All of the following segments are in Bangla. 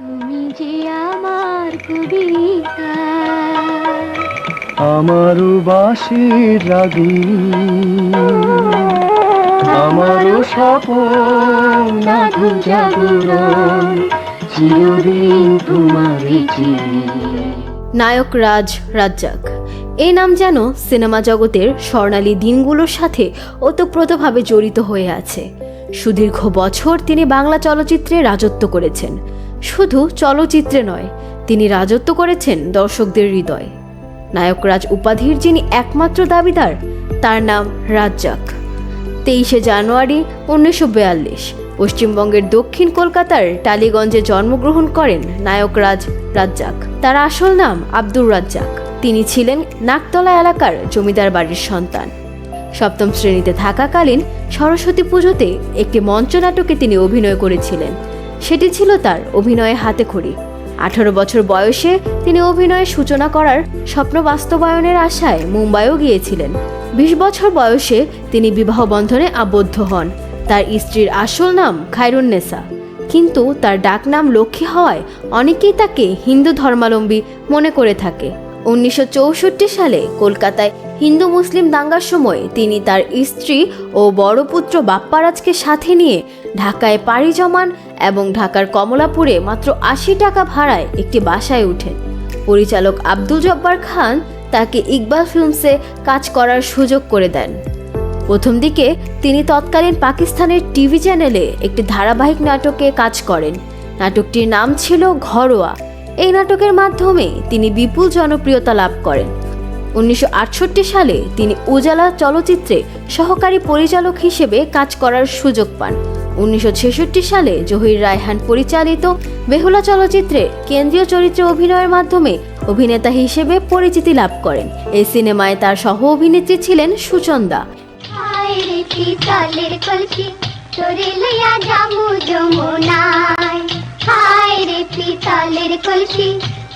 তুমি যে আমার কবিতা। স্বপন নাগু জাগরণ চিরদিন তোমারই চিনি। নায়ক রাজ রাজ্জাক এই নাম যেন সিনেমা জগতের স্বর্ণালী দিনগুলোর সাথে ওতপ্রোতভাবে জড়িত হয়ে আছে। সুদীর্ঘ বছর তিনি বাংলা চলচ্চিত্রে রাজত্ব করেছেন। শুধু চলচ্চিত্রে নয়, তিনি রাজত্ব করেছেন দর্শকদের হৃদয়। নায়করাজ উপাধির যিনি একমাত্র দাবিদার, তার নাম রাজ্জাক। তেইশে জানুয়ারি উনিশশো বিয়াল্লিশ, পশ্চিমবঙ্গের দক্ষিণ কলকাতার টালিগঞ্জে জন্মগ্রহণ করেন নায়করাজ রাজ্জাক। তার আসল নাম আব্দুর রাজ্জাক। তিনি ছিলেন নাকতলা এলাকার জমিদার বাড়ির সন্তান। সপ্তম শ্রেণীতে থাকাকালীন সরস্বতী পুজোতে একটি মঞ্চনাটকে তিনি অভিনয় করেছিলেন। সেটি ছিল তার অভিনয়ে হাতে খড়ি। আঠারো বছর বয়সে তিনি অভিনয়ের সূচনা করার স্বপ্ন বাস্তবায়নের আশায় মুম্বাইও গিয়েছিলেন। বিশ বছর বয়সে তিনি বিবাহ বন্ধনে আবদ্ধ হন। তার স্ত্রীর আসল নাম খায়রুন্নেসা কিন্তু তার ডাকনাম লক্ষ্মী হওয়ায় অনেকেই তাকে হিন্দু ধর্মাবলম্বী মনে করে থাকে। উনিশশো চৌষট্টি সালে কলকাতায় হিন্দু মুসলিম দাঙ্গার সময় তিনি তার স্ত্রী ও বড় পুত্র বাপ্পারাজকে সাথে নিয়ে ঢাকায় পাড়ি জমান এবং ঢাকার কমলাপুরে মাত্র আশি টাকা ভাড়ায় একটি বাসায় উঠেন। পরিচালক আব্দুল জব্বার খান তাকে ইকবাল ফিল্মসে কাজ করার সুযোগ করে দেন। প্রথম দিকে তিনি তৎকালীন পাকিস্তানের টিভি চ্যানেলে একটি ধারাবাহিক নাটকে কাজ করেন। নাটকটির নাম ছিল ঘরোয়া। এই নাটকের মাধ্যমে তিনি বিপুল জনপ্রিয়তা লাভ করেন। উনিশশো আটষট্টি সালে তিনি উজালা চলচ্চিত্রে সহকারী পরিচালক হিসেবে কাজ করার সুযোগ পান। উনিশশো ছেষট্টি সালে জহির রায়হান পরিচালিত বেহুলা চলচ্চিত্রে কেন্দ্রীয় চরিত্রে অভিনয়ের মাধ্যমে অভিনেতা হিসেবে পরিচিতি লাভ করেন। এই সিনেমায় তার সহ অভিনেত্রী ছিলেন সুচন্দা।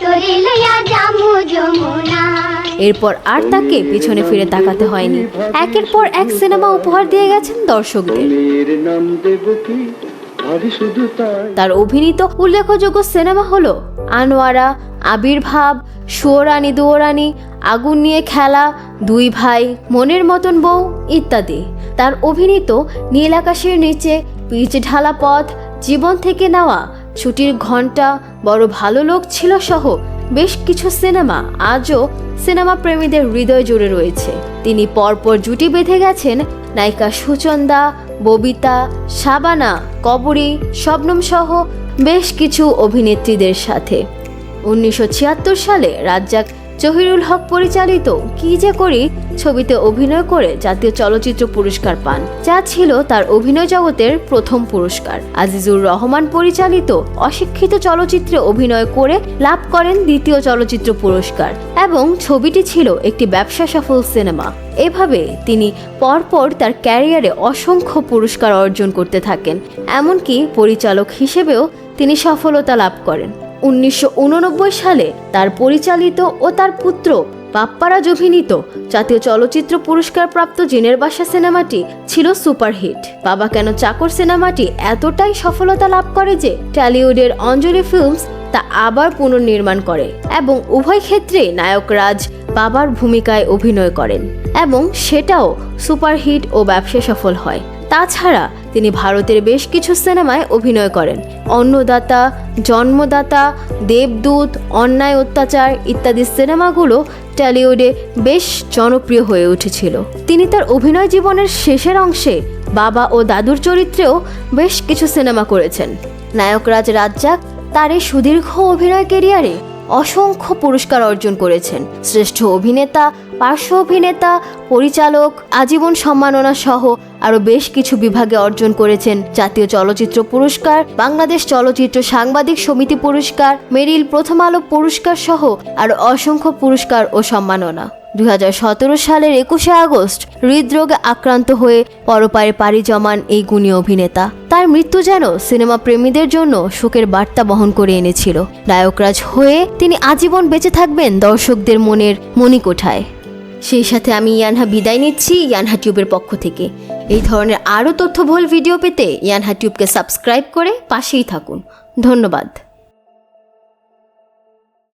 তোরে লইয়া যাব যমুনায়। এরপর আর তাকে পিছনে ফিরে তাকাতে হয়নি। একের পর এক সিনেমা উপহার দিয়ে গেছেন দর্শকদের। তার অভিনীত উল্লেখযোগ্য সিনেমা হলো আনোয়ারা আবির্ভাব সুয়োরানি দুয়োরানি, আগুন নিয়ে খেলা, দুই ভাই, মনের মতন বউ ইত্যাদি। তার অভিনীত নীল আকাশের নিচে, পিচ ঢালা পথ, জীবন থেকে নেওয়া, ছুটির ঘণ্টা বড় ভালো লোক ছিল সহ বেশ কিছু সিনেমা আজও সিনেমা প্রেমীদের হৃদয় জুড়ে রয়েছে। তিনি পরপর জুটি বেঁধে গেছেন নায়িকা সুচন্দা, ববিতা, শাবানা, কবরী শবনম সহ বেশ কিছু অভিনেত্রীদের সাথে। উনিশশো ছিয়াত্তর সালে রাজ্জাক জহিরুল হক পরিচালিত কি যে করি ছবিতে অভিনয় করে জাতীয় চলচ্চিত্র পুরস্কার পান, যা ছিল তার অভিনয় জগতের প্রথম পুরস্কার। আজিজুর রহমান পরিচালিত অশিক্ষিত চলচ্চিত্রে অভিনয় করে লাভ করেন দ্বিতীয় চলচ্চিত্র পুরস্কার এবং ছবিটি ছিল একটি ব্যবসা সফল সিনেমা। এভাবে তিনি পরপর তার ক্যারিয়ারে অসংখ্য পুরস্কার অর্জন করতে থাকেন, এমনকি পরিচালক হিসেবেও তিনি সফলতা লাভ করেন। উনিশশো উননব্বই সালে তার পরিচালিত ও তার পুত্র বাপ্পারাজ অভিনীত জাতীয় চলচ্চিত্র পুরস্কার প্রাপ্ত জিনের বাসা সিনেমাটি ছিল সুপারহিট। বাবা কেন চাকর সিনেমাটি এতটাই সফলতা লাভ করে যে টলিউডের অঞ্জলি ফিল্মস তা আবার পুনর্নির্মাণ করে এবং উভয় ক্ষেত্রে নায়ক রাজ বাবার ভূমিকায় অভিনয় করেন এবং সেটাও সুপারহিট ও ব্যবসা সফল হয়। তাছাড়া তিনি ভারতের বেশ কিছু সিনেমায় অভিনয় করেন। অন্নদাতা, জন্মদাতা, দেবদূত, অন্যায় অত্যাচার ইত্যাদি সিনেমাগুলো টলিউডে বেশ জনপ্রিয় হয়ে উঠেছিল। তিনি তার অভিনয় জীবনের শেষের অংশে বাবা ও দাদুর চরিত্রেও বেশ কিছু সিনেমা করেছেন। নায়করাজ রাজ্জাক তার এই সুদীর্ঘ অভিনয় কেরিয়ারে অসংখ্য পুরস্কার অর্জন করেছেন। শ্রেষ্ঠ অভিনেতা, পার্শ্ব অভিনেতা, পরিচালক, আজীবন সম্মাননা সহ আরও বেশ কিছু বিভাগে অর্জন করেছেন জাতীয় চলচ্চিত্র পুরস্কার, বাংলাদেশ চলচ্চিত্র সাংবাদিক সমিতি পুরস্কার, মেরিল প্রথম আলো পুরস্কার সহ আরও অসংখ্য পুরস্কার ও সম্মাননা। দুই হাজার সতেরো সালের একুশে আগস্ট হৃদরোগে আক্রান্ত হয়ে পরপারে পাড়ি জমান এই গুণী অভিনেতা। তার মৃত্যু যেন সিনেমা প্রেমীদের জন্য শোকের বার্তা বহন করে এনেছিল। নায়করাজ হয়ে তিনি আজীবন বেঁচে থাকবেন দর্শকদের মনের মণিকোঠায়। সেই সাথে আমি ইয়ানহা বিদায় নিচ্ছি ইয়ানহা টিউবের পক্ষ থেকে। এই ধরনের আরও তথ্যবহুল ভিডিও পেতে ইয়ানহা টিউবকে সাবস্ক্রাইব করে পাশেই থাকুন। ধন্যবাদ।